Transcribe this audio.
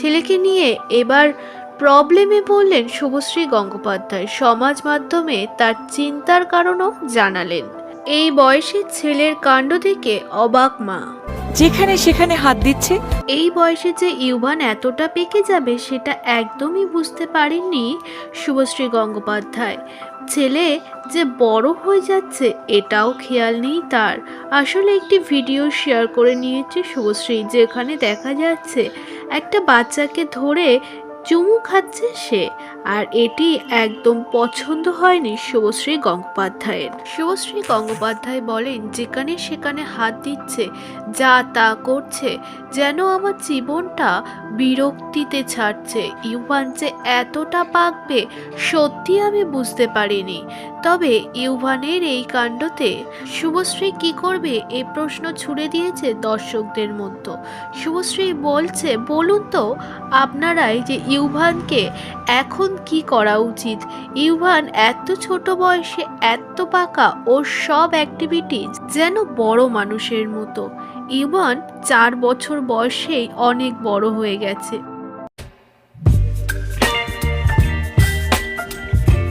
ছেলেকে নিয়ে এবার প্রবলেমে পড়লেন শুভশ্রী গঙ্গোপাধ্যায়। সমাজ মাধ্যমে তার চিন্তার কারণও জানালেন। এই বয়সে ছেলের কাণ্ড দেখে অবাক মা। যেখানে সেখানে হাত দিচ্ছে। এই বয়সে যে ইউভান এতটা পেকে যাবে সেটা একদমই বুঝতে পারেননি শুভশ্রী গঙ্গোপাধ্যায়। ছেলে যে বড় হয়ে যাচ্ছে এটাও খেয়াল নেই তার। আসলে একটি ভিডিও শেয়ার করে নিয়েছে শুভশ্রী যেখানে দেখা যাচ্ছে একটা বাচ্চাকে ধরে চুমু খাচ্ছে সে, আর এটি একদম পছন্দ হয়নি শুভশ্রী গঙ্গোপাধ্যায়ের। শুভশ্রী গঙ্গোপাধ্যায় বলেন, যেখানে সেখানে হাত দিচ্ছে, যা তা করছে, যেন আমার জীবনটা বিরক্তিতে ছাড়ছে। যে এতটা পাকবে, সত্যি আমি বুঝতে পারিনি। তবে ইউভানের এই কাণ্ডতে শুভশ্রী কি করবে এই প্রশ্ন ছুড়ে দিয়েছে দর্শকদের মধ্যে। শুভশ্রী বলছে, বলুন তো, আপনারাই যে ইউভানকে এখন কি করা উচিত? ইউভান এত ছোট বয়সে এত পাকা ওর সব অ্যাক্টিভিটিজ যেন বড় মানুষের মতো। ইউভান চার বছর বয়সেই অনেক বড় হয়ে গেছে।